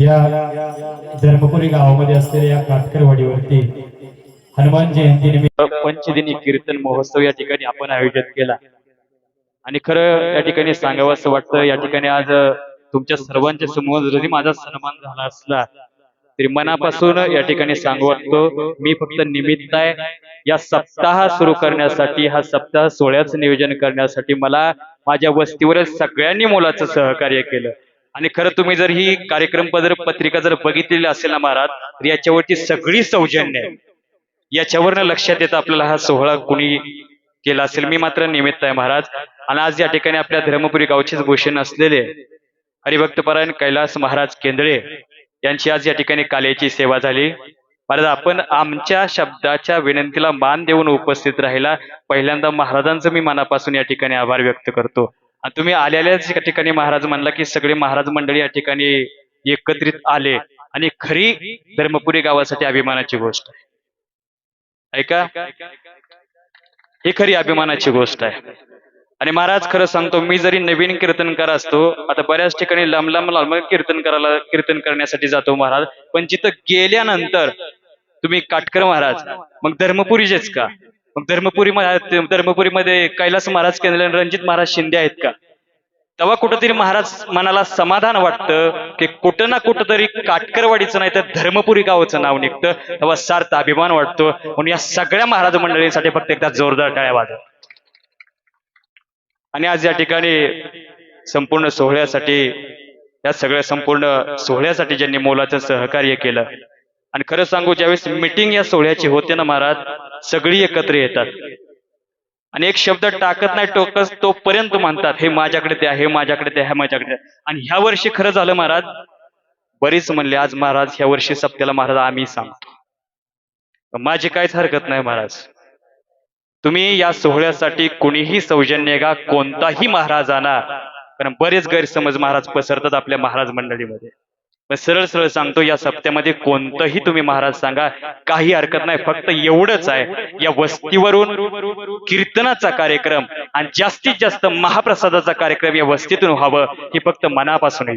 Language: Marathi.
या धर्मपुरी गावामध्ये असलेल्या या काटकरवाडीवरती हनुमान जयंती निमित्त पंचदिनी कीर्तन महोत्सव या ठिकाणी आपण आयोजित केला. आणि खरं या ठिकाणी सांगावं असं वाटतं या ठिकाणी आज तुमच्या सर्वांच्या समोर जरी माझा सन्मान झाला असला तरी मनापासून या ठिकाणी सांगू वाटतो मी फक्त निमित्त आहे. या सप्ताह सुरू करण्यासाठी हा सप्ताह सोहळ्याचं नियोजन करण्यासाठी मला माझ्या वस्तीवरच सगळ्यांनी मोलाचं सहकार्य केलं. आणि खरं तुम्ही जर ही कार्यक्रम जर पत्रिका जर बघितलेली असेल ना महाराज तर याच्यावरची सगळी सौजन्य आहे. याच्यावरनं लक्षात येतं आपल्याला हा सोहळा कुणी केला असेल. मी मात्र निमित्त आहे महाराज. आणि आज या ठिकाणी आपल्या धर्मपुरी गावचेच भूषण असलेले हरिभक्तपरायण कैलास महाराज केंद्रे यांची आज या ठिकाणी कालेची सेवा झाली. महाराज आपण आमच्या शब्दाच्या विनंतीला मान देऊन उपस्थित राहिला. पहिल्यांदा महाराजांचं मी मनापासून या ठिकाणी आभार व्यक्त करतो. तुम्ही आलेल्याच या ठिकाणी महाराज म्हणला की सगळे महाराज मंडळी या ठिकाणी एकत्रित आले. आणि खरी धर्मपुरी गावासाठी अभिमानाची गोष्ट आहे. ऐका? ही खरी अभिमानाची गोष्ट आहे. आणि महाराज खरं सांगतो मी जरी नवीन कीर्तनकार असतो आता बऱ्याच ठिकाणी लांब लांब लांब कीर्तन करायला कीर्तन करण्यासाठी जातो महाराज. पण जिथं गेल्यानंतर तुम्ही काटकर महाराज मग धर्मपुरीचेच का? मग धर्मपुरी धर्मपुरीमध्ये कैलास महाराज केंद्र रणजित महाराज शिंदे आहेत का? तेव्हा कुठंतरी महाराज मनाला समाधान वाटतं की कुठं ना कुठंतरी काटकरवाडीचं नाही तर धर्मपुरी गावाचं नाव निघतं. तेव्हा सार्थ अभिमान वाटतो. म्हणून या सगळ्या महाराज मंडळींसाठी फक्त एकदा जोरदार टाळ्या वाजव. आणि आज या ठिकाणी संपूर्ण सोहळ्यासाठी या सगळ्या संपूर्ण सोहळ्यासाठी ज्यांनी मोलाचं सहकार्य केलं. आणि खरं सांगू ज्यावेळेस मिटिंग या सोहळ्याची होते ना महाराज सगळी एकत्र येतात. आणि एक शब्द टाकत नाही टोकस तोपर्यंत म्हणतात हे माझ्याकडे ते आहे हे माझ्याकडे ते आहे हे माझ्याकडे आणि ह्या वर्षी खरं झालं महाराज बरीच म्हणले आज महाराज ह्या वर्षी सप्त्याला महाराज आम्ही सांगतो. माझी काहीच हरकत नाही महाराज. तुम्ही या सोहळ्यासाठी कुणीही सौजन्य का कोणताही महाराज आणा कारण बरेच गैरसमज महाराज पसरतात आपल्या महाराज मंडळीमध्ये. सरळ सरळ सांगतो या सप्त्यामध्ये कोणतंही तुम्ही महाराज सांगा काही हरकत नाही फक्त एवढंच आहे या वस्तीवरून कीर्तनाचा कार्यक्रम आणि जास्तीत जास्त महाप्रसादाचा कार्यक्रम या वस्तीतून व्हावं ही फक्त मनापासून आहे.